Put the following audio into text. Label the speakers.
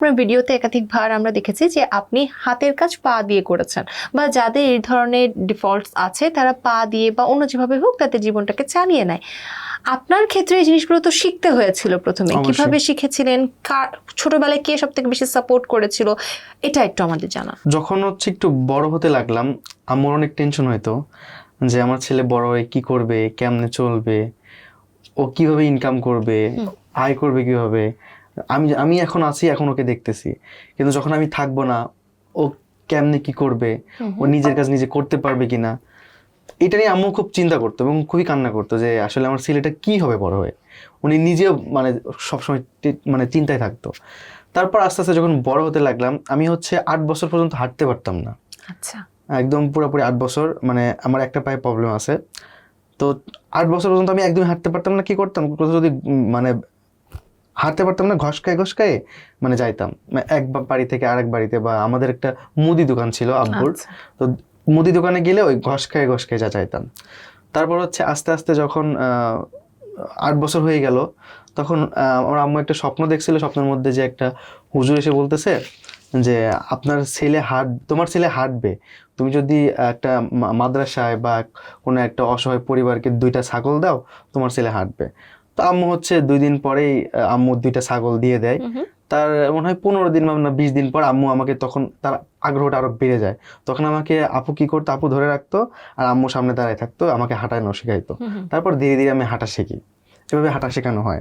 Speaker 1: আপনার ভিডিওতে একাধিকবার আমরা দেখেছি যে আপনি হাতের কাজ পা দিয়ে করেছেন বা যাদের এই ধরনের ডিফল্টস আছে তারা পা দিয়ে বা অন্য যেভাবে হোক তাদের জীবনটাকে চালিয়ে নেয়। আপনার ক্ষেত্রে এই জিনিসগুলো তো শিখতে হয়েছিল প্রথমে। কীভাবে শিখেছিলেন? কার ছোটবেলায় কে সব থেকে বেশি সাপোর্ট করেছিল? এটা একটু আমাদের জানা
Speaker 2: যখন হচ্ছে একটু বড় হতে লাগলাম আমার অনেক টেনশন হইতো যে আমার ছেলে বড় হয়ে কি করবে কেমনে চলবে ও কীভাবে ইনকাম করবে আয় করবে কীভাবে আমি আমি এখন আছি এখন ওকে দেখতেছি। কিন্তু যখন আমি থাকব না ও কেমনে কি করবে? ও নিজের কাজ নিজে করতে পারবে কিনা? এটা নিয়ে আম্মু খুব চিন্তা করতো এবং খুবই কান্না করতো যে আসলে আমার ছেলেটা কি হবে বড় হয়ে? উনি নিজেও মানে সবসময় মানে চিন্তায় থাকতো। তারপর আস্তে আস্তে যখন বড় হতে লাগলাম আমি হচ্ছে আট বছর পর্যন্ত হাঁটতে পারতাম না।
Speaker 1: আচ্ছা।
Speaker 2: একদম পুরোপুরি আট বছর মানে আমার একটা পায়ে প্রবলেম আছে। তো আট বছর পর্যন্ত আমি একদমই হাঁটতে পারতাম না কি করতাম? কোথাও যদি মানে হাঁটতে পারতাম না ঘসকায় ঘসকায়ে মানে যাইতাম। এক বাড়ি থেকে আরেক বাড়িতে বা আমাদের একটা মুদি দোকান ছিল আব্বুর
Speaker 1: আচ্ছা।
Speaker 2: তো মুদি দোকানে গেলে ওই ঘসকায় ঘসকায় যা চাইতাম তারপর হচ্ছে আস্তে আস্তে যখন আট বছর হয়ে গেল তখন আমার আম্মু একটা স্বপ্ন দেখছিল স্বপ্নের মধ্যে যে একটা হুজুর এসে বলতেছে যে আপনার ছেলে হাঁট তোমার ছেলে হাঁটবে। তুমি যদি একটা মাদ্রাসায় বা কোনো একটা অসহায় পরিবারকে দুইটা ছাগল দাও তোমার ছেলে হাঁটবে। তো আম্মু হচ্ছে দুই দিন পরেই আম্মু দুইটা ছাগল দিয়ে দেয়। তার মনে হয় পনেরো দিন বা না বিশ দিন পর আম্মু আমাকে তখন তার আগ্রহটা আরও বেড়ে যায়। তখন আমাকে আপু কি করতো? আপু ধরে রাখতো? আর আম্মু সামনে দাঁড়ায় থাকতো আমাকে হাঁটানো শেখাইতো। তারপর ধীরে ধীরে আমি হাঁটা শিখি। এভাবে হাঁটা শেখানো হয়।